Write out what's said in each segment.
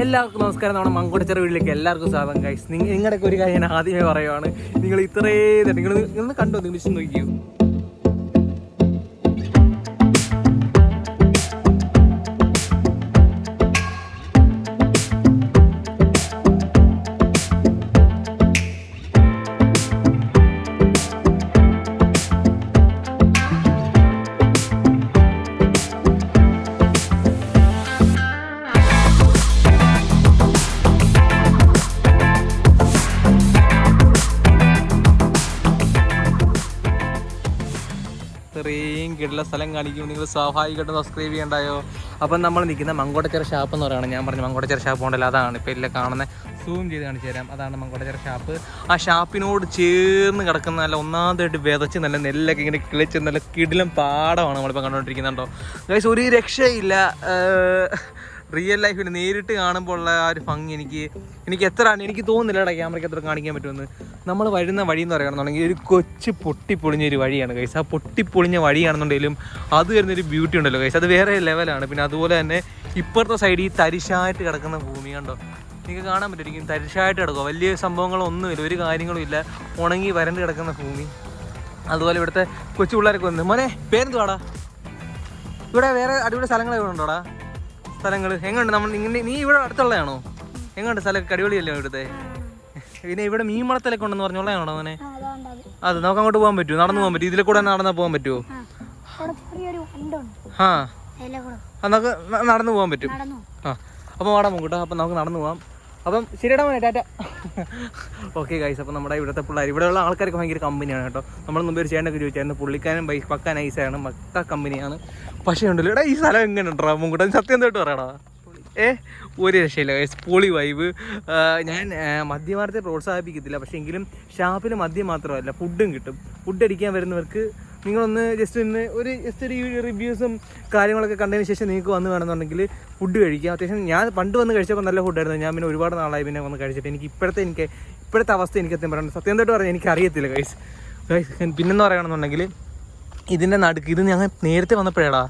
എല്ലാവർക്കും നമസ്കാരം. നമ്മുടെ മങ്കുടച്ചറ വീട്ടിലേക്ക് എല്ലാവർക്കും സ്വാഗതം ഗൈസ് നിങ്ങളുടെയൊക്കെ ഒരു കാര്യം ഞാൻ ആദ്യമേ പറയുവാണ്. നിങ്ങൾ ഇത്രയും നിങ്ങൾ നിങ്ങൾ കണ്ടോ? നിങ്ങൾ നോക്കിയോ കിടല സ്ഥലം കാണിക്കും. നിങ്ങൾ സ്വാഭാവികമായിട്ടും സബ്സ്ക്രൈബ് ചെയ്യണ്ടായോ? അപ്പം നമ്മൾ നിൽക്കുന്ന മങ്കോട്ടച്ചിറ ഷാപ്പ് എന്ന് പറയുന്നത് ഞാൻ പറഞ്ഞു മങ്കോട്ടച്ചിറ ഷാപ്പ് ഉണ്ടല്ലോ അതാണ്. ഇപ്പോൾ ഇല്ല കാണുന്നത് സൂം ചെയ്ത് കാണിച്ചു തരാം. അതാണ് മങ്കോട്ടച്ചിറ ഷാപ്പ് ആ ഷാപ്പിനോട് ചേർന്ന് കിടക്കുന്ന നല്ല ഒന്നാമതായിട്ട് വിതച്ച് നല്ല നെല്ലൊക്കെ ഇങ്ങനെ കിളിച്ച് നല്ല കിടിലം പാടമാണ് നമ്മളിപ്പോൾ കണ്ടുകൊണ്ടിരിക്കുന്നുണ്ടോ. ഒരു രക്ഷയില്ല. റിയൽ ലൈഫിൽ നേരിട്ട് കാണുമ്പോൾ ഉള്ള ആ ഒരു ഭംഗി എനിക്ക് എനിക്ക് എത്ര എനിക്ക് തോന്നുന്നില്ല എടാ ക്യാമറയ്ക്ക് എത്ര കാണിക്കാൻ പറ്റുമെന്ന്. നമ്മൾ വരുന്ന വഴി എന്ന് പറയുകയാണെന്നുണ്ടെങ്കിൽ ഒരു കൊച്ചു പൊട്ടിപ്പൊളിഞ്ഞ ഒരു വഴിയാണ് കൈസ് ആ പൊട്ടിപ്പൊളിഞ്ഞ വഴിയാണെന്നുണ്ടെങ്കിലും അത് വരുന്നൊരു ബ്യൂട്ടി ഉണ്ടല്ലോ കൈസ് അത് വേറെ ലെവലാണ് പിന്നെ അതുപോലെ തന്നെ ഇപ്പുറത്തെ സൈഡിൽ ഈ തരിശായിട്ട് കിടക്കുന്ന ഭൂമി കണ്ടോ? നിങ്ങൾക്ക് കാണാൻ പറ്റുമായിരിക്കും തരിശായിട്ട് കിടക്കുക വലിയ സംഭവങ്ങളൊന്നുമില്ല. ഒരു കാര്യങ്ങളും ഇല്ല ഉണങ്ങി വരണ്ട് കിടക്കുന്ന ഭൂമി. അതുപോലെ ഇവിടുത്തെ കൊച്ചു പിള്ളേരൊക്കെ വന്ന് മോനെ പേരെന്തുവാടാ? ഇവിടെ വേറെ അടിപൊളി സ്ഥലങ്ങളൊക്കെ ഉണ്ടോടാ? സ്ഥലങ്ങൾ എങ്ങനെയുണ്ട് നമ്മൾ ഇങ്ങനെ നീ ഇവിടെ അടുത്തുള്ളതാണോ? എങ്ങനെയുണ്ട് സ്ഥലമൊക്കെ അടിപൊളിയല്ലേ ഇവിടുത്തെ? പിന്നെ ഇവിടെ മീൻ വളത്തിലൊക്കെ ഉണ്ടെന്ന് പറഞ്ഞോളാണോ അവനെ അത് നമുക്ക് അങ്ങോട്ട് പോകാൻ പറ്റുമോ? നടന്നു പോകാൻ പറ്റുമോ? ഇതിലെ കൂടെ നടന്നാൽ പോകാൻ പറ്റുമോ? ആ നമുക്ക് നടന്നു പോകാൻ പറ്റും. നടന്നു ആ. അപ്പോൾ വാടാ മുക്കൂട്ടോ അപ്പം നമുക്ക് നടന്നു പോവാം അപ്പം ശരിയടാ മോനെ ടാറ്റ. ഓക്കെ ഗൈസ് അപ്പം നമ്മുടെ ഇവിടുത്തെ പിള്ളേർ ഇവിടെയുള്ള ആൾക്കാർക്ക് ഭയങ്കര കമ്പനിയാണ് കേട്ടോ. നമ്മൾ മുമ്പ് ഒരു ചേട്ടനൊക്കെ ചോദിച്ചായിരുന്നു പുള്ളിക്കാനും ബൈ പക്ക നൈസാണ് മക്ക കമ്പനിയാണ്. പക്ഷേ ഉണ്ടല്ലോ എടാ ഈ സ്ഥലം എങ്ങനെ ഉണ്ടോ മുക്കൂട്ടൻ സത്യം എന്തായിട്ട് പറയടാ ഏ ഒരു രക്ഷയില്ല പൊളി വൈബ് ഞാൻ മദ്യമാർത്തെ പ്രോത്സാഹിപ്പിക്കത്തില്ല പക്ഷേ എങ്കിലും ഷാപ്പിൽ മദ്യം മാത്രമല്ല ഫുഡും കിട്ടും. ഫുഡ് അടിക്കാൻ വരുന്നവർക്ക് നിങ്ങളൊന്ന് ജസ്റ്റ് ഒന്ന് ഒരു ജസ്റ്റ് ഒരു റിവ്യൂസും കാര്യങ്ങളൊക്കെ കണ്ടതിന് ശേഷം നിങ്ങൾക്ക് വന്ന് വേണമെന്നുണ്ടെങ്കിൽ ഫുഡ് കഴിക്കാം. അത്യാവശ്യം ഞാൻ പണ്ട് വന്ന് കഴിച്ചപ്പോൾ നല്ല ഫുഡായിരുന്നു ഞാൻ പിന്നെ ഒരുപാട് നാളായി പിന്നെ വന്ന് കഴിച്ചിട്ട് എനിക്ക് ഇപ്പോഴത്തെ എനിക്ക് ഇപ്പോഴത്തെ അവസ്ഥ എനിക്ക് എത്തും പറയുന്നത് സത്യം തൊട്ട് പറഞ്ഞാൽ എനിക്ക് അറിയത്തില്ല ഗൈസ് പിന്നെന്ന് പറയുകയാണെന്നുണ്ടെങ്കിൽ ഇതിന്റെ നടുക്ക് ഇത് ഞങ്ങൾ നേരത്തെ വന്നപ്പോഴേടാ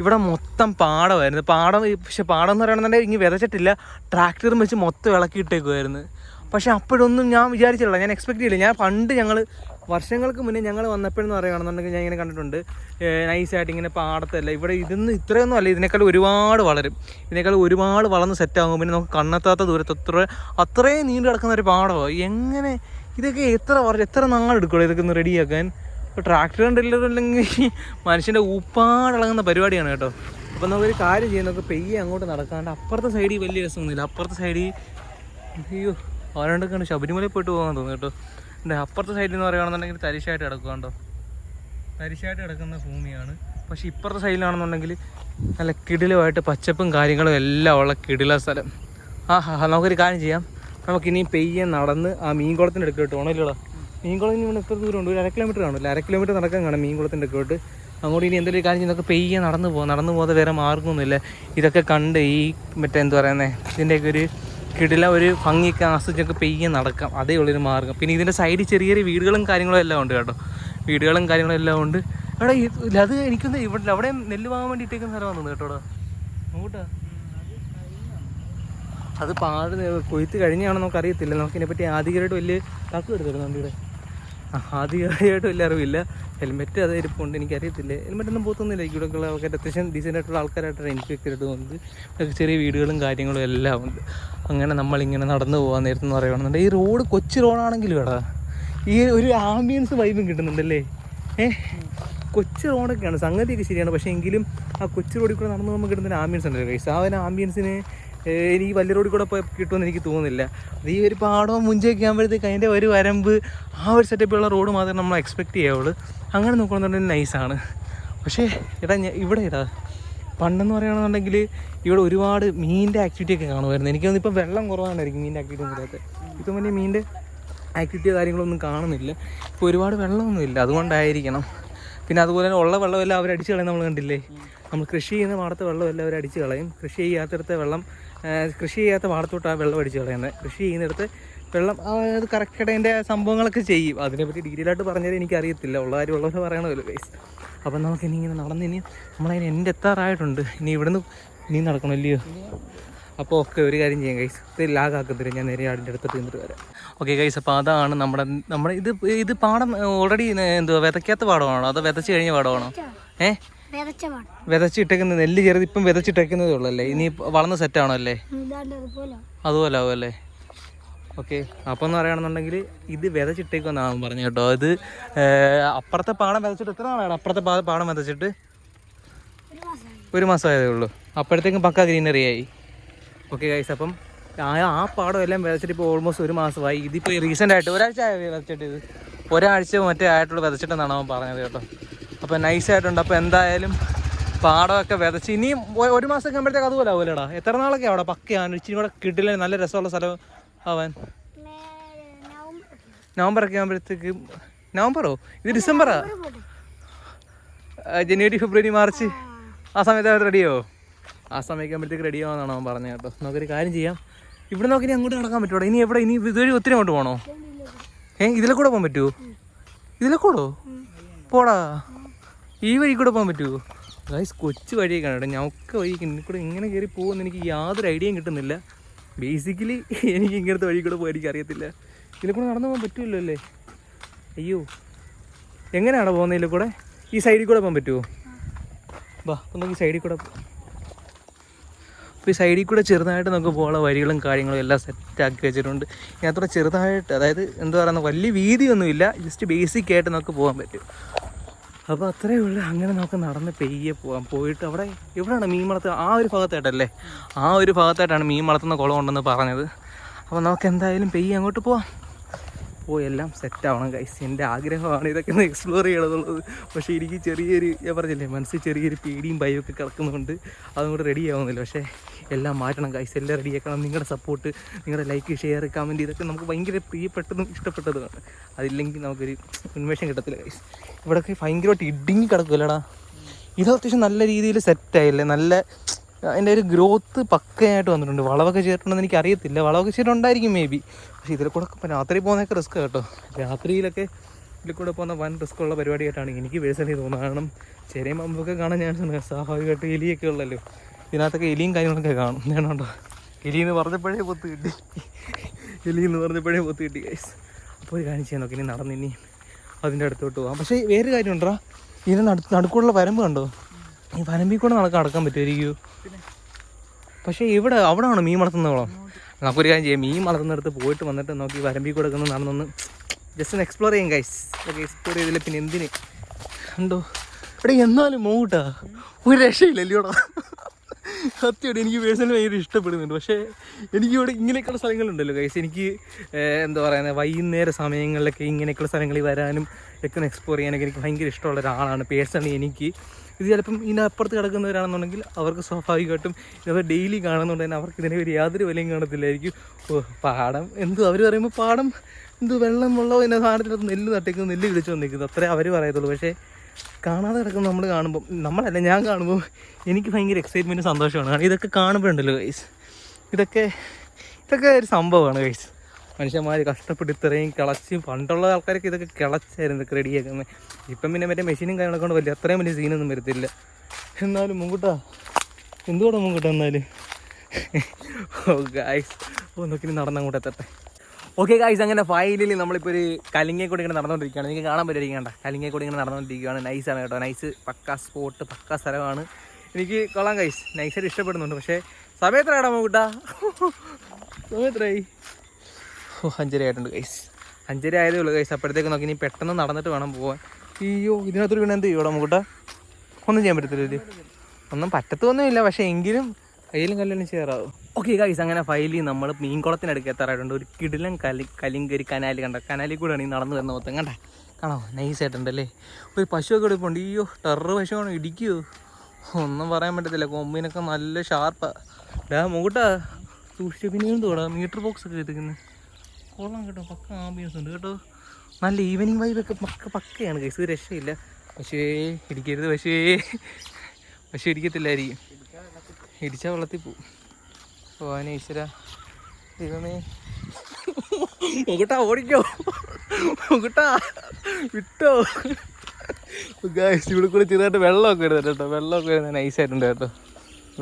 ഇവിടെ മൊത്തം പാടമായിരുന്നു. പാടം പക്ഷെ പാടം എന്ന് പറയുകയാണെന്നുണ്ടെങ്കിൽ ഇങ്ങനെ വിതച്ചിട്ടില്ല. ട്രാക്ടറും വെച്ച് മൊത്തം ഇളക്കിയിട്ടേക്കുമായിരുന്നു പക്ഷെ അപ്പോഴൊന്നും ഞാൻ വിചാരിച്ചില്ല ഞാൻ എക്സ്പെക്ട് ചെയ്യില്ല ഞാൻ പണ്ട് ഞങ്ങൾ വർഷങ്ങൾക്ക് മുന്നേ ഞങ്ങൾ വന്നപ്പോഴെന്ന് പറയുകയാണെന്നുണ്ടെങ്കിൽ ഞാൻ ഇങ്ങനെ കണ്ടിട്ടുണ്ട്. നൈസായിട്ട് ഇങ്ങനെ പാടത്തല്ല. ഇവിടെ ഇതിന്ന് ഇത്രയൊന്നും അല്ല. ഇതിനേക്കാൾ ഒരുപാട് വളരും. ഇതിനേക്കാൾ ഒരുപാട് വളർന്ന് സെറ്റാകും പിന്നെ നമുക്ക് കണ്ണെത്താത്ത ദൂരത്ത് അത്ര അത്രയും നീണ്ടു കിടക്കുന്ന ഒരു പാടമാണ് എങ്ങനെ ഇതൊക്കെ എത്ര വർഷം എത്ര നാളെടുക്കുള്ളൂ ഇതൊക്കെ ഒന്ന് റെഡിയാക്കാൻ? ഇപ്പോൾ ട്രാക്ടർ കണ്ടില്ലെങ്കിൽ മനുഷ്യന്റെ ഉപ്പാടിളങ്ങുന്ന പരിപാടിയാണ് കേട്ടോ. അപ്പോൾ നമുക്കൊരു കാര്യം ചെയ്യാം. നമുക്ക് പെയ്യെ അങ്ങോട്ട് നടക്കാണ്ട് അപ്പുറത്തെ സൈഡിൽ വലിയ രസമൊന്നുമില്ല. അപ്പുറത്തെ സൈഡിൽ അയ്യോ ആരാണ്ടൊക്കെയാണ് ശബരിമലയിൽ പോയിട്ട് പോകാൻ തോന്നുന്നു കേട്ടോ. അപ്പുറത്തെ സൈഡിൽ എന്ന് പറയുകയാണെന്നുണ്ടെങ്കിൽ തരിശായിട്ട് കിടക്കുക കണ്ടോ? തരിശായിട്ട് കിടക്കുന്ന ഭൂമിയാണ്. പക്ഷേ ഇപ്പുറത്തെ സൈഡിലാണെന്നുണ്ടെങ്കിൽ നല്ല കിടിലുമായിട്ട് പച്ചപ്പും കാര്യങ്ങളും എല്ലാം ഉള്ള കിടില സ്ഥലം. ആ ഹാ നമുക്കൊരു കാര്യം ചെയ്യാം. നമുക്കിനി പെയ്യെ നടന്ന് ആ മീൻകുളത്തിന്റെ അടുക്കോട്ട് ഇല്ലടാ. മീൻകുളം ഇവിടെ എത്ര ദൂരം ഉണ്ട് ഒരു അര കിലോമീറ്റർ കാണില്ല അര കിലോമീറ്റർ നടക്കാൻ കാണാം മീൻകുളത്തിന്റെ അടുക്കോട്ട്. അങ്ങോട്ട് ഇനി എന്തൊരു കാര്യം ഇതൊക്കെ പെയ്യെ നടന്നു പോകാം നടന്നു പോകാതെ വേറെ മാർഗമൊന്നുമില്ല. ഇതൊക്കെ കണ്ട് ഈ മറ്റേ എന്താ പറയുന്നത് ഇതിന്റെയൊക്കെ ഒരു കിടില ഒരു ഭംഗിയൊക്കെ ആസ്വദിച്ചൊക്കെ പെയ്യെ നടക്കാം. അതേ ഉള്ളൊരു മാർഗം പിന്നെ ഇതിന്റെ സൈഡിൽ ചെറിയ ചെറിയ വീടുകളും കാര്യങ്ങളും എല്ലാം ഉണ്ട് കേട്ടോ. വീടുകളും കാര്യങ്ങളും എല്ലാം ഉണ്ട്. ഇല്ല, അത് എനിക്കൊന്ന് ഇവിടെ അവിടെ നെല്ല് വാങ്ങാൻ വേണ്ടി ഇട്ടേക്കുന്ന സ്ഥലമാണ് കേട്ടോ നോട്ടാ അത് പാട് കൊയ്ത്ത് കഴിഞ്ഞാണെന്ന് നമുക്ക് അറിയത്തില്ല നമുക്ക് ഇതിനെപ്പറ്റി ആധികാരികമായിട്ട് വലിയ കക്ക് എടുത്തിരുന്നു വണ്ടിയുടെ. ആ ആധികാരികമായിട്ട് വലിയ അറിവില്ല. ഹെൽമെറ്റ് അത് ഇരിപ്പുണ്ട് എനിക്കറിയത്തില്ല? ഹെൽമെറ്റ് ഒന്നും പോത്തൊന്നുമില്ല ഇവിടെ ഉള്ള ആൾക്കാർ അത്യാവശ്യം ഡീസന്റ് ആയിട്ടുള്ള ആൾക്കാരായിട്ടാണ് എനിക്ക് വ്യക്തിയായിട്ട് തോന്നുന്നത് ചെറിയ വീടുകളും കാര്യങ്ങളും എല്ലാം ഉണ്ട്. അങ്ങനെ നമ്മളിങ്ങനെ നടന്നു പോകാൻ നേരത്തെ എന്ന് പറയുകയാണെന്നുണ്ടെങ്കിൽ ഈ റോഡ് കൊച്ചു റോഡാണെങ്കിലും എടാ ഈ ഒരു ആംബിയൻസ് വൈബും കിട്ടുന്നുണ്ടല്ലേ? ഏഹ് കൊച്ചു റോഡൊക്കെയാണ് സംഗതിയൊക്കെ ശരിയാണ്. പക്ഷേ എങ്കിലും ആ കൊച്ചു റോഡിൽ കൂടെ നടന്നു പോകുമ്പോൾ കിട്ടുന്ന ആംബിയൻസ് ഉണ്ടല്ലോ കൈസ് ആ ഒരു ആംബിയൻസിന് എനിക്ക് വലിയ റോഡിൽ കൂടെ പോയി കിട്ടുമെന്ന് എനിക്ക് തോന്നുന്നില്ല. ഈ ഒരു പാടവും മുഞ്ചൊക്കെ ആകുമ്പോഴത്തേക്ക് അതിന്റെ ഒരു വരമ്പ് ആ ഒരു സെറ്റപ്പിലുള്ള റോഡ് മാത്രമേ നമ്മൾ എക്സ്പെക്ട് ചെയ്യാവുള്ളൂ. അങ്ങനെ നോക്കണമെന്നുണ്ടെങ്കിൽ നൈസാണ് പക്ഷേ എടാ ഇവിടെ ഇടാ പണ്ടെന്ന് പറയുകയാണെന്നുണ്ടെങ്കിൽ ഇവിടെ ഒരുപാട് മീനിന്റെ ആക്ടിവിറ്റി ഒക്കെ കാണുമായിരുന്നു. എനിക്ക് തോന്നുന്നു ഇപ്പം വെള്ളം കുറവാണായിരിക്കും മീനിന്റെ ആക്ടിവിറ്റി ഒന്നും ഇല്ലാത്ത. ഇപ്പം വലിയ മീനിന്റെ ആക്ടിവിറ്റിയോ കാര്യങ്ങളൊന്നും കാണുന്നില്ല. ഇപ്പോൾ ഒരുപാട് വെള്ളമൊന്നുമില്ല. അതുകൊണ്ടായിരിക്കണം. പിന്നെ അതുപോലെ തന്നെ ഉള്ള വെള്ളമെല്ലാം അവർ അടിച്ചു കളയും നമ്മൾ കണ്ടില്ലേ? നമ്മൾ കൃഷി ചെയ്യുന്ന പാടത്തെ വെള്ളമെല്ലാം അവർ അടിച്ചു കളയും. കൃഷി ചെയ്യാത്തടത്തെ വെള്ളം കൃഷി ചെയ്യാത്ത പാടത്തോട്ടാണ് വെള്ളം അടിച്ചു കളയുന്നത് കൃഷി ചെയ്യുന്നിടത്ത് വെള്ളം അത് കറക്റ്റ് അതിന്റെ സംഭവങ്ങളൊക്കെ ചെയ്യും. അതിനെപ്പറ്റി ഡീറ്റെയിൽ ആയിട്ട് എനിക്ക് അറിയത്തില്ല ഉള്ള കാര്യം ഉള്ളവർ പറയണമല്ലോ ഗൈസ് അപ്പം നമുക്ക് ഇനി ഇങ്ങനെ നടന്ന് ഇനി നമ്മളതിന് എന്റെ എത്താറായിട്ടുണ്ട്. ഇനി ഇവിടുന്ന് നീ നടക്കണം അല്ലയോ അപ്പോൾ ഒക്കെ ഒരു കാര്യം ചെയ്യാം ഗൈസ് ഇത് ലാഗാക്കത്തില്ല ഞാൻ നേരെ ആടിന്റെ അടുത്ത് നിന്നിട്ട് വരാം. ഓക്കെ ഗൈസ് അപ്പോൾ അതാണ് നമ്മുടെ നമ്മുടെ ഇത് ഇത് പാടം ഓൾറെഡി എന്തുവാ വിതയ്ക്കാത്ത പാടമാണോ? അതോ വിതച്ച് കഴിഞ്ഞ പാടമാണോ? ഏ? വിതച്ച പാട് വിതച്ചിട്ടേക്കുന്ന നെല്ല് ചെറുത് ഇപ്പം വിതച്ചിട്ടേക്കുന്നതേ ഉള്ളൂ അല്ലേ ഇനി വളർന്ന സെറ്റ് ആണോ അല്ലേ? അതുപോലെ. അതുപോലെ ആവും അല്ലേ? ഓക്കെ അപ്പം എന്ന് പറയുകയാണെന്നുണ്ടെങ്കിൽ ഇത് വിതച്ചിട്ടേക്കുമെന്നാണ് പറഞ്ഞു കേട്ടോ. ഇത് അപ്പുറത്തെ പാടം വിതച്ചിട്ട് എത്ര നാളാണ്? അപ്പുറത്തെ പാടം വിതച്ചിട്ട്? ഒരു മാസമായതേ ഉള്ളൂ. അപ്പോഴത്തേക്കും പക്ക ഗ്രീനറി ആയി. ഓക്കെ ഗൈസ് അപ്പം ആ ആ പാടം എല്ലാം വിതച്ചിട്ട് ഇപ്പോൾ ഓൾമോസ്റ്റ് ഒരു മാസമായി. ഇതിപ്പോൾ റീസെന്റ് ആയിട്ട് ഒരാഴ്ച ആയി വിതച്ചിട്ട് ഇത്? ഒരാഴ്ച മറ്റേ ആയിട്ടുള്ള വിതച്ചിട്ടെന്നാണ് അവൻ പറഞ്ഞത് കേട്ടോ. അപ്പോൾ നൈസ് ആയിട്ടുണ്ട്. അപ്പോൾ എന്തായാലും പാടമൊക്കെ വിതച്ച്. ഇനിയും ഒരു മാസം കഴിയുമ്പോഴത്തേക്ക് അതുപോലെ ആവില്ലടാ എത്ര നാളൊക്കെ അവിടെ പക്കയാണ് ഇച്ചിരി കൂടെ കിട്ടില്ല നല്ല രസമുള്ള സ്ഥലം ആവാൻ. നവംബർ നവംബറൊക്കെ ആകുമ്പോഴത്തേക്ക് നവംബറോ? ഇത് ഡിസംബറാ? ജനുവരി ഫെബ്രുവരി മാർച്ച്. ആ. സമയത്ത് റെഡിയോ ആ സമയത്ത് ആകുമ്പോഴത്തേക്ക് റെഡി ആവാന്നാണ് അവൻ പറഞ്ഞത് കേട്ടോ. നമുക്കൊരു കാര്യം ചെയ്യാം. ഇവിടെ നോക്കി ഇനി അങ്ങോട്ട് നടക്കാൻ പറ്റുമോ ഇനി എവിടെ? ഇനി ഇതുവഴി ഒത്തിരി അങ്ങോട്ട് പോകണോ ഏ ഇതിലെ കൂടെ പോകാൻ പറ്റുമോ ഇതിലെ കൂടോ? പോടാ. ഈ വഴി കൂടെ പോകാൻ പറ്റുമോ ഗൈസ് കൊച്ചു വഴിയൊക്കെയാണ് കേട്ടോ. ഞങ്ങൾക്ക് വഴി കൂടെ ഇങ്ങനെ കയറി പോകുമെന്ന് എനിക്ക് യാതൊരു ഐഡിയയും കിട്ടുന്നില്ല. ബേസിക്കലി എനിക്ക് ഇങ്ങനത്തെ വഴി കൂടെ പോയി എനിക്ക് അറിയത്തില്ല ഇതിൽ കൂടെ നടന്നു പോകാൻ പറ്റുമല്ലോ അല്ലേ? അയ്യോ. എങ്ങനെയാണ് പോകുന്നതിൽ കൂടെ? ഈ സൈഡിൽ കൂടെ പോകാൻ പറ്റുമോ? വാ അപ്പം നമുക്ക് സൈഡിൽ കൂടെ അപ്പോൾ ഈ സൈഡിൽ കൂടെ ചെറുതായിട്ട് നമുക്ക് പോകാനുള്ള വഴികളും കാര്യങ്ങളും എല്ലാം സെറ്റാക്കി വെച്ചിട്ടുണ്ട്. ഇതിനകത്തൂടെ ചെറുതായിട്ട് അതായത് എന്താ പറയുക വലിയ വീതിയൊന്നുമില്ല. ജസ്റ്റ് ബേസിക് ആയിട്ട് നമുക്ക് പോകാൻ പറ്റും. അപ്പോൾ അത്രയേ ഉള്ളൂ. അങ്ങനെ നമുക്ക് നടന്ന് പെയ്യെ പോകാം പോയിട്ട് അവിടെ എവിടെയാണ് മീൻ വളർത്തുക ആ ഒരു ഭാഗത്തായിട്ടല്ലേ? ആ ഒരു ഭാഗത്തായിട്ടാണ് മീൻ വളർത്തുന്ന കുളം ഉണ്ടെന്ന് പറഞ്ഞത്. അപ്പോൾ നമുക്ക് എന്തായാലും പെയ്യെ അങ്ങോട്ട് പോവാം. പോയി എല്ലാം സെറ്റ് ആവണം ഗൈസ് എന്റെ ആഗ്രഹമാണ് ഇതൊക്കെ ഒന്ന് എക്സ്പ്ലോർ ചെയ്യണമെന്നുള്ളത്. പക്ഷേ എനിക്ക് ചെറിയൊരു ഞാൻ പറഞ്ഞില്ലേ മനസ്സിൽ ചെറിയൊരു പേടിയും ഭയമൊക്കെ കിടക്കുന്നുണ്ട്. അതും കൂടെ റെഡി ആവുന്നില്ല. പക്ഷേ എല്ലാം മാറ്റണം ഗൈസ് എല്ലാം റെഡിയാക്കണം നിങ്ങളുടെ സപ്പോർട്ട് നിങ്ങളുടെ ലൈക്ക് ഷെയർ കമന്റ് ഇതൊക്കെ നമുക്ക് ഭയങ്കര പ്രിയപ്പെട്ടതും ഇഷ്ടപ്പെട്ടതുമാണ്. അതില്ലെങ്കിൽ നമുക്കൊരു ഉന്മേഷം കിട്ടത്തില്ല ഗൈസ് ഇവിടെയൊക്കെ ഭയങ്കരമായിട്ട് ഇടുങ്ങി കിടക്കുമല്ലടാ ഇത് അത്യാവശ്യം നല്ല രീതിയിൽ സെറ്റായില്ലേ നല്ല അതിന്റെ ഒരു ഗ്രോത്ത് പക്കയായിട്ട് വന്നിട്ടുണ്ട്. വളവൊക്കെ ചേർക്കണമെന്ന് എനിക്ക് അറിയത്തില്ല വളവൊക്കെ ചേർട്ടുണ്ടായിരിക്കും മേ ബി പക്ഷേ ഇതിൽ കൂടെ രാത്രി പോകുന്നതൊക്കെ റിസ്ക് കേട്ടോ. രാത്രിയിലൊക്കെ ഇതിൽ കൂടെ പോകുന്ന വൻ റിസ്ക് ഉള്ള പരിപാടിയായിട്ടാണ് എനിക്ക് പേഴ്സണലി തോന്നുന്നത്. കാരണം ചെറിയ മമ്പൊക്കെ കാണാൻ ഉണ്ട് സ്വാഭാവികമായിട്ട് എലിയൊക്കെ ഉള്ളല്ലോ. ഇതിനകത്തൊക്കെ എലിയും കാര്യങ്ങളൊക്കെ കാണും. വേണോണ്ടോ എലി എന്ന് പറഞ്ഞപ്പോഴേ പൊത്ത് കിട്ടി. എലി എന്ന് പറഞ്ഞപ്പോഴേ പൊത്ത് കിട്ടി ഗൈസ് അപ്പോൾ ഒരു കാണിച്ചു നോക്കി ഇനി നടന്നിനി അതിന്റെ അടുത്തോട്ട് പോകാം പക്ഷേ വേറെ കാര്യം ഉണ്ടോ ഇതിന് നടു നടുക്കുള്ള വരമ്പ് കണ്ടോ? ഈ വരമ്പിൽ കൂടെ നടക്കാൻ അടക്കാൻ പറ്റുമായിരിക്കും. പക്ഷേ ഇവിടെ അവിടെ ആണോ മീൻ വളർത്തുന്ന കുളം നമുക്കൊരു കാര്യം ചെയ്യാം. മീൻ വളർത്തുന്നിടത്ത് പോയിട്ട് വന്നിട്ട് നോക്കി വരമ്പിൽ കൂടെ ഒന്ന് നടന്നൊന്ന് ജസ്റ്റ് ഒന്ന് എക്സ്പ്ലോർ ചെയ്യാം ഗൈസ് ഓക്കെ എക്സ്പ്ലോർ ചെയ്തില്ല പിന്നെ എന്തിന്? കണ്ടോ? ഇവിടെ എന്നാലും മോട്ടാ. ഒരു രക്ഷയില്ലല്ലോടാ. സത്യമായിട്ട് എനിക്ക് പേഴ്സണലി ഭയങ്കര ഇഷ്ടപ്പെടുന്നുണ്ട്. പക്ഷേ എനിക്ക് ഇവിടെ ഇങ്ങനെയൊക്കെയുള്ള സ്ഥലങ്ങളുണ്ടല്ലോ കൈസ് എനിക്ക് എന്താ പറയുന്നത് വൈകുന്നേര സമയങ്ങളിലൊക്കെ ഇങ്ങനെയൊക്കെയുള്ള സ്ഥലങ്ങളിൽ വരാനും ഒക്കെ ഒന്ന് എക്സ്പ്ലോർ ചെയ്യാനൊക്കെ എനിക്ക് ഭയങ്കര ഇഷ്ടമുള്ള ഒരാളാണ് പേഴ്സണലി എനിക്ക്. ഇത് ചിലപ്പം ഇതിനപ്പുറത്ത് കിടക്കുന്നവരാണെന്നുണ്ടെങ്കിൽ അവർക്ക് സ്വാഭാവികമായിട്ടും ഇതവർ ഡെയിലി കാണുന്നുണ്ട് തന്നെ അവർക്ക് ഇതിനെ ഒരു യാതൊരു വിലയും കാണത്തില്ലായിരിക്കും. ഓ പാടം. എന്തു അവർ പറയുമ്പോൾ പാടം എന്ത് വെള്ളം വെള്ളം എന്ന സാധനത്തിനകത്ത് നെല്ല് നട്ടേക്കുന്നു നെല്ല് കിളിച്ച് വന്നിരിക്കുന്നു അത്രേ അവർ പറയത്തുള്ളൂ. പക്ഷേ കാണാതെ കിടക്കുന്ന നമ്മൾ കാണുമ്പോൾ നമ്മളല്ല ഞാൻ കാണുമ്പോൾ എനിക്ക് ഭയങ്കര എക്സൈറ്റ്മെന്റ് സന്തോഷമാണ് കാരണം ഇതൊക്കെ കാണുമ്പോഴുണ്ടല്ലോ ഗൈസ് ഇതൊക്കെ ഇതൊക്കെ ഒരു സംഭവമാണ് ഗൈസ് മനുഷ്യന്മാർ കഷ്ടപ്പെട്ട് ഇത്രയും കിളച്ച് പണ്ടുള്ള ആൾക്കാരൊക്കെ ഇതൊക്കെ കിളച്ചായിരുന്നു ഇതൊക്കെ റെഡിയാക്കുന്നത് ഇപ്പം പിന്നെ മറ്റേ മെഷീനും കാര്യങ്ങളൊക്കെ കൊണ്ട് വലിയ അത്രയും വലിയ സീനൊന്നും വരത്തില്ല. എന്നാലും മുങ്കുട്ടാ എന്തുകൂടെ മുങ്കുട്ടാ എന്നാലും? ഓ ഗായ്സ് ഓ നോക്കി നടന്നങ്ങോട്ട് എത്തട്ടെ. ഓക്കെ ഗായ്സ് അങ്ങനെ ഫൈനലി നമ്മളിപ്പോൾ ഒരു കലിങ്ങേ കൂടി ഇങ്ങനെ നടന്നുകൊണ്ടിരിക്കുകയാണ് നിങ്ങൾക്ക് കാണാൻ പറ്റിയിരിക്കണ്ട കലിങ്ങേ കൂടി ഇങ്ങനെ നടന്നുകൊണ്ടിരിക്കുകയാണ് നൈസാണ് കേട്ടോ. നൈസ് പക്ക സ്പോട്ട് പക്ക സ്ഥലമാണ്. എനിക്ക് കൊള്ളാം ഗൈസ് നൈസായിട്ട് ഇഷ്ടപ്പെടുന്നുണ്ട്. പക്ഷേ സമയത്രയാടാ മുക്കുട്ടാ സമയത്രയായി ഓ അഞ്ചര ആയിട്ടുണ്ട് ഗൈസ് അഞ്ചര ആയതേ ഉള്ളൂ ഗൈസ് അപ്പോഴത്തേക്ക് നോക്കി ഇനി പെട്ടെന്ന് നടന്നിട്ട് വേണം പോകാൻ അയ്യോ ഇതിനകത്തൊരു വീണ് എന്ത് ചെയ്യൂടാ മുക്കുട്ടാ ഒന്നും ചെയ്യാൻ പറ്റത്തില്ല ഒന്നും പറ്റത്തൊന്നുമില്ല പക്ഷേ എങ്കിലും കയ്യിലും കല്ലിലും ചേറാവും ഓക്കെ ഗൈസ് അങ്ങനെ ഫൈലി നമ്മൾ മീൻകുളത്തിനടുക്ക് എത്താറായിട്ടുണ്ട്. ഒരു കിടിലൻ കലി കലിങ്കരി കനാലി കണ്ട? കനാലിൽ കൂടെയാണ് ഈ നടന്നു വരുന്ന മൊത്തം കണ്ട? കാണോ? നൈസ് ആയിട്ടുണ്ടല്ലേ ഒരു പശുവൊക്കെ എടുപ്പുണ്ട് അയ്യോ ടെറർ പശുവാണ്. ഇടിക്കുമോ ഒന്നും പറയാൻ പറ്റത്തില്ല. കൊമ്പിനൊക്കെ നല്ല ഷാർപ്പാണ് ഡാ മൂട്ടാ സൂക്ഷിച്ച. പിന്നെ മീറ്റർ ബോക്സ് ഒക്കെ എത്തിക്കുന്നത് കൊള്ളാം കേട്ടോ. പക്ക ആംബിയൻസ് ഉണ്ട് കേട്ടോ. നല്ല ഈവനിങ് വൈബൊക്കെ പക്ക പക്കയാണ് ഗൈസ് ഒരു രക്ഷയില്ല. പക്ഷേ ഇടിക്കരുത് പക്ഷേ പക്ഷേ ഇടിക്കത്തില്ലായിരിക്കും. ഇടിച്ചാൽ വെള്ളത്തിൽ പോവും. പോവാനെ ഈശ്വര. ദൈവമേ. മുകുട്ട ഓടിക്കോ. മുകുട്ട വിട്ടോ. ഗായ്സ് ഇവിടെ കൂടെ ചെറുതായിട്ട് വെള്ളമൊക്കെ വരുന്നുണ്ട് കേട്ടോ. വെള്ളമൊക്കെ വരുന്നത് നൈസായിട്ടുണ്ട് കേട്ടോ.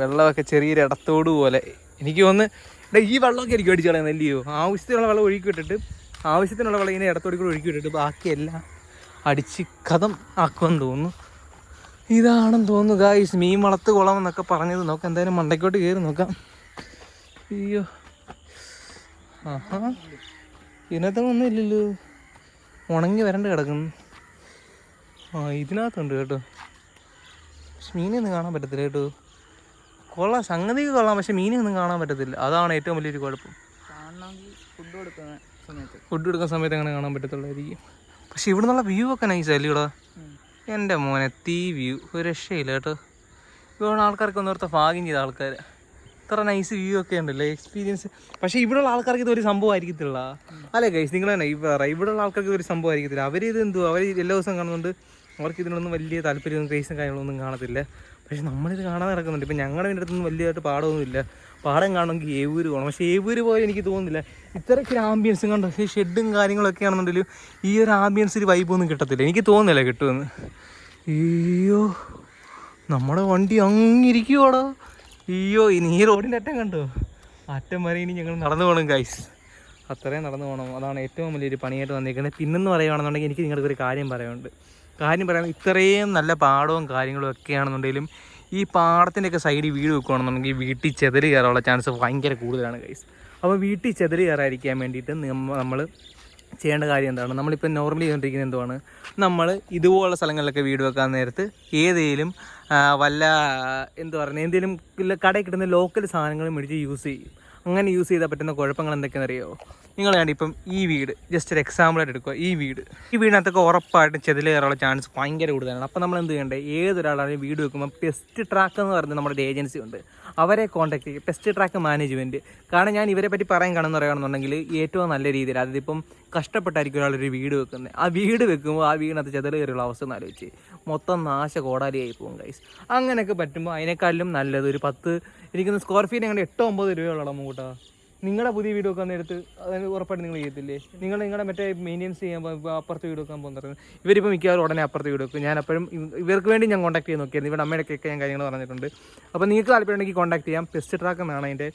വെള്ളമൊക്കെ ചെറിയൊരു ഇടത്തോട് പോലെ. എനിക്ക് വന്ന് എടാ ഈ വെള്ളമൊക്കെ എനിക്ക് അടിച്ചു കളയുന്നത് അല്ലയോ ആവശ്യത്തിനുള്ള വെള്ളം ഒഴുക്കി വിട്ടിട്ട് ആവശ്യത്തിനുള്ള വെള്ളം ഇങ്ങനെ ഇടത്തോടി കൂടെ ഒഴുക്കി വിട്ടിട്ട് ബാക്കിയെല്ലാം അടിച്ച് കഥം ആക്കുമെന്ന് തോന്നുന്നു. ഇതാണെന്ന് തോന്നുന്നു ഗായ്സ് മീൻ വളർത്ത് കുളം എന്നൊക്കെ പറഞ്ഞത്. നോക്കാം എന്തായാലും മണ്ടയ്ക്കോട്ട് കയറി നോക്കാം. അയ്യോ. ആഹാ. ഇതിനകത്തൊന്നും ഒന്നുമില്ലല്ലോ ഉണങ്ങി വരണ്ട് കിടക്കുന്നു. ആ ഇതിനകത്തുണ്ട് കേട്ടോ. പക്ഷെ മീനൊന്നും കാണാൻ പറ്റത്തില്ല കേട്ടോ. കൊള്ളാം. സംഗതിക്ക് കൊള്ളാം. പക്ഷെ മീനൊന്നും കാണാൻ പറ്റത്തില്ല. അതാണ് ഏറ്റവും വലിയൊരു കുഴപ്പം. ഫുഡ് കൊടുക്കുന്ന സമയത്ത്. ഫുഡ് സമയത്ത് അങ്ങനെ കാണാൻ പറ്റത്തുള്ളായിരിക്കും. പക്ഷെ ഇവിടെ നിന്നുള്ള വ്യൂ ഒക്കെ നൈസ് അല്ലേ ഇവിടെ എന്റെ മോനെ തീ വ്യൂ ഒരു രക്ഷയില്ല കേട്ടോ. ഇവിടെ ആൾക്കാർക്ക് ഒന്നോർത്ത ഭാഗ്യം ചെയ്ത ആൾക്കാർ ഇത്ര നൈസ് വ്യൂ ഒക്കെ ഉണ്ടല്ലേ എക്സ്പീരിയൻസ് പക്ഷെ ഇവിടെയുള്ള ആൾക്കാർക്ക് ഇതൊരു സംഭവം ആയിരിക്കത്തില്ല അല്ലേ ഗൈസ് നിങ്ങൾ തന്നെ പറ ഇവിടെയുള്ള ആൾക്കാർക്ക് ഇതൊരു സംഭവം ആയിരിക്കത്തില്ല അവർ ഇത് എന്തോ അവർ എല്ലാ ദിവസവും കാണുന്നുണ്ട് അവർക്ക് ഇതിനൊന്നും വലിയ താല്പര്യമൊന്നും ക്രേസും കാര്യങ്ങളൊന്നും കാണത്തില്ല. പക്ഷെ നമ്മളിത് കാണാൻ നടക്കുന്നുണ്ട്. ഇപ്പം ഞങ്ങളുടെ അടുത്തൊന്നും വലിയതായിട്ട് പാടമൊന്നുമില്ല. പാടം കാണണമെങ്കിൽ ഏവൂര് പോകണം. പക്ഷേ ഏവൂര് പോലെ എനിക്ക് തോന്നുന്നില്ല. ഇത്രയ്ക്ക് ഒരു ആംബിയൻസും കണ്ട്? പക്ഷേ ഷെഡും കാര്യങ്ങളൊക്കെ ആണെന്നുണ്ടെങ്കിലും ഈ ഒരു ആംബിയൻസ് ഒരു വൈബൊന്നും കിട്ടത്തില്ല. എനിക്ക് തോന്നുന്നില്ല കിട്ടുമെന്ന്. അയ്യോ നമ്മുടെ വണ്ടി അങ്ങിരിക്കുവാടോ അയ്യോ ഇനി ഈ റോഡിന്റെ അറ്റം കണ്ടോ? അറ്റം വരെ ഇനി ഞങ്ങൾ നടന്നു പോകണം ഗൈസ് അത്രയും നടന്നു പോകണം അതാണ് ഏറ്റവും വലിയൊരു പണിയായിട്ട് വന്നിരിക്കുന്നത്. പിന്നെന്ന് പറയുകയാണെന്നുണ്ടെങ്കിൽ എനിക്ക് നിങ്ങൾക്ക് ഒരു കാര്യം പറയാനുണ്ട്. കാര്യം പറയാൻ ഇത്രയും നല്ല പാടവും കാര്യങ്ങളും ഒക്കെയാണെന്നുണ്ടെങ്കിലും ഈ പാടത്തിന്റെയൊക്കെ സൈഡിൽ വീട് വെക്കുകയാണെന്നുണ്ടെങ്കിൽ വീട്ടിൽ ചെതറി കയറാനുള്ള ചാൻസ് ഭയങ്കര കൂടുതലാണ് ഗൈസ് അപ്പോൾ വീട്ടിൽ ചെതറി കയറാതിരിക്കാൻ വേണ്ടിയിട്ട് നമ്മൾ ചെയ്യേണ്ട കാര്യം എന്താണ്? നമ്മളിപ്പോൾ നോർമലി ചെയ്തുകൊണ്ടിരിക്കുന്നത് എന്തുവാണ്? നമ്മൾ ഇതുപോലുള്ള സ്ഥലങ്ങളിലൊക്കെ വീട് വെക്കാൻ നേരത്ത് ഏതെങ്കിലും വല്ല എന്ത് പറയുന്നത് എന്തെങ്കിലും കടയിൽ കിട്ടുന്ന ലോക്കൽ സാധനങ്ങൾ മേടിച്ച് യൂസ് ചെയ്യും. അങ്ങനെ യൂസ് ചെയ്താൽ പറ്റുന്ന കുഴപ്പങ്ങൾ എന്തൊക്കെയാണെന്ന് അറിയാമോ നിങ്ങൾ വേണ്ടി ഇപ്പം ഈ വീട് ജസ്റ്റ് ഒരു എക്സാമ്പിളായിട്ട് എടുക്കുക. ഈ വീട്. ഈ വീടിനകത്തൊക്കെ ഉറപ്പായിട്ടും ചെതിൽ കയറാനുള്ള ചാൻസ് ഭയങ്കര കൂടുതലാണ്. അപ്പോൾ നമ്മൾ എന്ത് ചെയ്യേണ്ടത് ഏതൊരാളാണെങ്കിലും വീട് വെക്കുമ്പോൾ പെസ്റ്റ് ട്രാക്ക് എന്ന് പറഞ്ഞ് നമ്മുടെ ഒരു ഏജൻസി ഉണ്ട്. അവരെ കോൺടാക്ട് ചെയ്യുക പെസ്റ്റ് ട്രാക്ക് മാനേജ്മെന്റ് കാരണം ഞാൻ ഇവരെ പറ്റി പറയാൻ കാണുന്ന പറയുകയാണെന്നുണ്ടെങ്കിൽ ഏറ്റവും നല്ല രീതിയിൽ അതായത് ഇപ്പം കഷ്ടപ്പെട്ടായിരിക്കും ഒരാളൊരു വീട് വെക്കുന്നത് ആ വീട് വെക്കുമ്പോൾ ആ വീടിനകത്ത് ചെതൽ കയറിയുള്ള അവസ്ഥ ആലോചിച്ച്. മൊത്തം നാശ കോടാലിയായി പോകും ഗൈസ് അങ്ങനെയൊക്കെ പറ്റുമ്പോൾ അതിനേക്കാളും നല്ലത് ഒരു പത്ത് എനിക്കൊന്ന് സ്ക്വയർ ഫീറ്റ് ഞങ്ങളുടെ എട്ടോ ഒമ്പത് രൂപയുള്ള മൂട്ടാ നിങ്ങളുടെ പുതിയ വീഡിയോ വെക്കാൻ നേരത്ത് അതിന് ഉറപ്പായിട്ട് നിങ്ങൾ ചെയ്യത്തില്ലേ? നിങ്ങൾ നിങ്ങളുടെ മറ്റേ മെയിന്റെനൻസ് ചെയ്യാൻ അപ്പുറത്ത് വീട് വെക്കാൻ പോകുന്നത് ഇവരിപ്പോൾ മിക്കവാറും ഉടനെ അപ്പുറത്ത് വീഡിയോ ഞാൻ അപ്പോഴും ഇവർക്ക് വേണ്ടി ഞാൻ കോൺടാക്ട് ചെയ്യാൻ നോക്കിയായിരുന്നു. ഇവിടെ അമ്മയുടെയൊക്കെ ഞാൻ കാര്യങ്ങൾ പറഞ്ഞിട്ടുണ്ട്. അപ്പോൾ നിങ്ങൾക്ക് താല്പര്യം ഉണ്ടെങ്കിൽ കോൺടാക്ട് ചെയ്യാം. പെസ്റ്റ് ട്രാക്ക് എന്നാണ് അതിന്റെ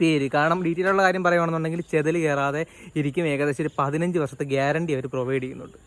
പേര്. കാരണം ഡീറ്റെയിൽ ഉള്ള കാര്യം പറയുകയാണെന്നുണ്ടെങ്കിൽ ചെതൽ കയറാതെ ഇരിക്കും. ഏകദേശം ഒരു പതിനഞ്ച് വർഷത്തെ ഗ്യാരണ്ടി അവർ പ്രൊവൈഡ് ചെയ്യുന്നുണ്ട്.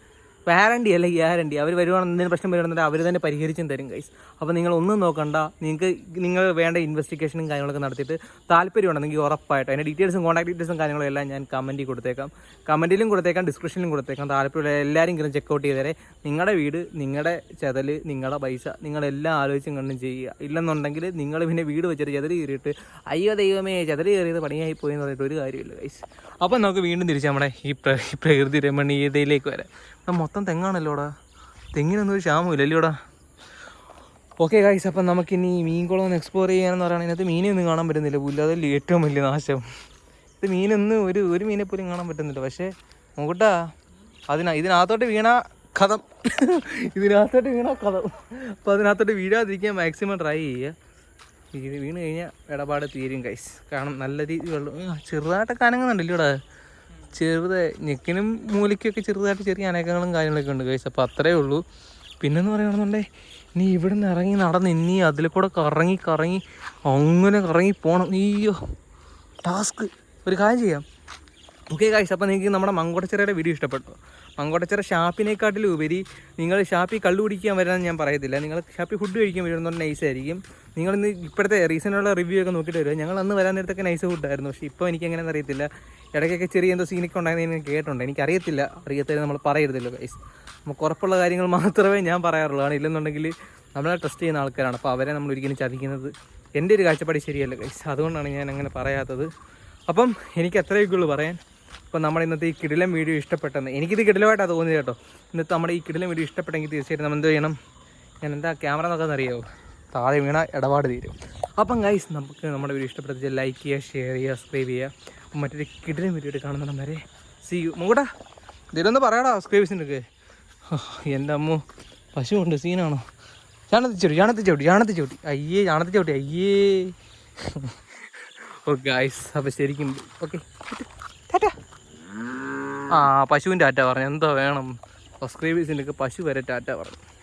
വാറണ്ടി അല്ല ഗ്യാരണ്ടി അവർ വരുവാണെന്ന് എന്തെങ്കിലും പ്രശ്നം വരുവാണെന്നുണ്ടെങ്കിൽ അവർ തന്നെ പരിഹരിച്ചും തരും ഗൈസ് അപ്പോൾ നിങ്ങൾ ഒന്നും നോക്കണ്ട. നിങ്ങൾക്ക് നിങ്ങൾ വേണ്ട ഇൻവെസ്റ്റിഗേഷനും കാര്യങ്ങളൊക്കെ നടത്തിയിട്ട് താല്പര്യമുണ്ടെങ്കിൽ ഉറപ്പായിട്ട് അതിന്റെ ഡീറ്റെയിൽസും കോൺടാക്ട് ഡീറ്റെയിൽസും കാര്യങ്ങളും എല്ലാം ഞാൻ കമന്റിൽ കൊടുത്തേക്കാം. കമന്റിലും കൊടുത്തേക്കാം ഡിസ്ക്രിപ്ഷനിലും കൊടുത്തേക്കാം. താല്പര്യമുള്ള എല്ലാവരും ഇങ്ങനെ ചെക്കൗട്ട് ചെയ്തേരെ. നിങ്ങളുടെ വീട് നിങ്ങളുടെ ചെതൽ നിങ്ങളുടെ പൈസ നിങ്ങളെല്ലാം ആലോചിച്ചും കണ്ടും ചെയ്യുക. ഇല്ലെന്നുണ്ടെങ്കിൽ നിങ്ങൾ പിന്നെ വീട് വെച്ചിട്ട് ചെതൽ കയറിയിട്ട് അയ്യോ ദൈവമേ ചെതൽ കയറിയത് പണിയായി പോയി എന്ന് പറഞ്ഞിട്ട് ഒരു കാര്യമില്ല ഗൈസ് അപ്പോൾ നമുക്ക് വീണ്ടും തിരിച്ച് നമ്മുടെ ഈ പ്രകൃതി രമണീയതയിലേക്ക് വരാം. ഇവിടെ മൊത്തം തെങ്ങാണല്ലോടാ തെങ്ങിനൊന്നും ഒരു ക്ഷാമമില്ല അല്ലയോടാ ഓക്കെ ഗൈസ് അപ്പം നമുക്കിനി മീൻകുളം ഒന്ന് എക്സ്പ്ലോർ ചെയ്യാനെന്ന് പറയുന്നത് ഇതിനകത്ത് മീനൊന്നും കാണാൻ പറ്റുന്നില്ല. പുല്ല് അതല്ലേ ഏറ്റവും വലിയ നാശം. ഇത് മീനൊന്നും ഒരു ഒരു മീനെ പോലും കാണാൻ പറ്റുന്നില്ല. പക്ഷേ നോക്കട്ടാ അതിനാ ഇതിനകത്തോട്ട് വീണ കഥം. ഇതിനകത്തോട്ട് വീണ കഥം. അപ്പോൾ അതിനകത്തോട്ട് വീഴാതിരിക്കാൻ മാക്സിമം ട്രൈ ചെയ്യുക. വീണ് കഴിഞ്ഞാൽ ഇടപാട് തീരും കൈസ് കാരണം നല്ല രീതിയിലുള്ള ചെറുതായിട്ടൊക്കെ അനങ്ങുന്നുണ്ടല്ലോ ഇവിടെ ചെറുത് ഞെക്കിനും മൂലയ്ക്കൊക്കെ ചെറുതായിട്ട് ചെറിയ അനക്കങ്ങളും കാര്യങ്ങളൊക്കെ ഉണ്ട് കൈസ് അപ്പോൾ അത്രയേ ഉള്ളൂ. പിന്നെന്ന് പറയുകയാണെന്നുണ്ടെങ്കിൽ നീ ഇവിടെ നിന്ന് ഇറങ്ങി നടന്ന് ഇനി അതിൽ കൂടെ കറങ്ങി കറങ്ങി അങ്ങനെ കറങ്ങി പോകണം അയ്യോ ടാസ്ക് ഒരു കാര്യം ചെയ്യാം. ഓക്കെ കാഴ്ച അപ്പോൾ നിങ്ങൾക്ക് നമ്മുടെ മങ്കോട്ടച്ചിറയുടെ വീഡിയോ ഇഷ്ടപ്പെട്ടു. മങ്കോട്ടച്ചിറ ഷാപ്പിനെക്കാട്ടിലും ഉപരി നിങ്ങൾ ഷാപ്പിൽ കള്ളു കുടിക്കാൻ വരാമെന്ന് ഞാൻ പറയത്തില്ല. നിങ്ങൾ ഷാപ്പിൽ ഫുഡ് കഴിക്കാൻ വരുന്ന നൈസ് ആയിരിക്കും. നിങ്ങൾ ഇന്ന് ഇപ്പോഴത്തെ റീസെന്റുള്ള റിവ്യൂ ഒക്കെ നോക്കിയിട്ട് വരിക. ഞങ്ങൾ അന്ന് വരാൻ നേരത്തൊക്കെ നൈസ് ഫുഡായിരുന്നു പക്ഷേ ഇപ്പോൾ എനിക്ക് എങ്ങനെയാണെന്ന് അറിയത്തില്ല. ഇടയ്ക്കൊക്കെ ചെറിയ എന്തോ സീനൊക്കെ ഉണ്ടായിരുന്നു ഞാൻ കേട്ടിട്ടുണ്ട്. എനിക്കറിയത്തില്ല അറിയത്തില്ല. നമ്മൾ പറയരുതല്ലോ ഗൈസ് നമുക്ക് ഉറപ്പുള്ള കാര്യങ്ങൾ മാത്രമേ ഞാൻ പറയാറുള്ളൂ. ആണ് ഇല്ലെന്നുണ്ടെങ്കിൽ നമ്മളെ ട്രസ്റ്റ് ചെയ്യുന്ന ആൾക്കാരാണ്. അപ്പോൾ അവരെ നമ്മൾ ഒരിക്കലും ചതിക്കുന്നത് എന്റെ ഒരു കാഴ്ചപ്പാട് ശരിയല്ല ഗൈസ് അതുകൊണ്ടാണ് ഞാൻ അങ്ങനെ പറയാത്തത്. അപ്പം എനിക്ക് അത്രയൊക്കെ ഉള്ളൂ പറയാൻ. അപ്പോൾ നമ്മുടെ ഇന്നത്തെ ഈ കിടിലം വീഡിയോ ഇഷ്ടപ്പെട്ടെന്ന്. എനിക്കിത് കിടിലമായിട്ടാണ് തോന്നിയത് കേട്ടോ. ഇന്നത്തെ നമ്മുടെ ഈ കിടിലം വീഡിയോ ഇഷ്ടപ്പെട്ടെങ്കിൽ തീർച്ചയായിട്ടും നമ്മൾ എന്ത് ചെയ്യണം? ഞാൻ എന്താ ക്യാമറ നോക്കാമെന്ന് അറിയാമോ താഴെ വീണ ഇടപാട് തീരും. അപ്പം ഗൈസ് നമുക്ക് നമ്മുടെ വീഡിയോ ഇഷ്ടപ്പെട്ട ലൈക്ക് ചെയ്യുക ഷെയർ ചെയ്യുക സബ്സ്ക്രൈബ് ചെയ്യുക. മറ്റൊരു കിടിലം വീഡിയോ കാണുന്നിടം വരെ സി യു മൂടാ. ഇതിലൊന്ന് പറയാടാ സബ്സ്ക്രൈബേഴ്സിനൊക്കെ എന്റെ അമ്മ. പശുവുണ്ട് സീനാണോ ചാണത്തി ചോട്ടി ചാണത്തി ചോട്ടി ചാണത്തി ചോട്ടി അയ്യേ ചാണത്തി ചോട്ടി അയ്യേ. ഓ ഗായ്സ് അപ്പോൾ ശരിക്കും ഓക്കെ ടാറ്റ. ആ പശുവിന്റെ ടാറ്റ പറഞ്ഞു. എന്തോ വേണം. സബ്സ്ക്രൈബേഴ്സിന്റെ ഒക്കെ പശു വരെ ടാറ്റ പറഞ്ഞു.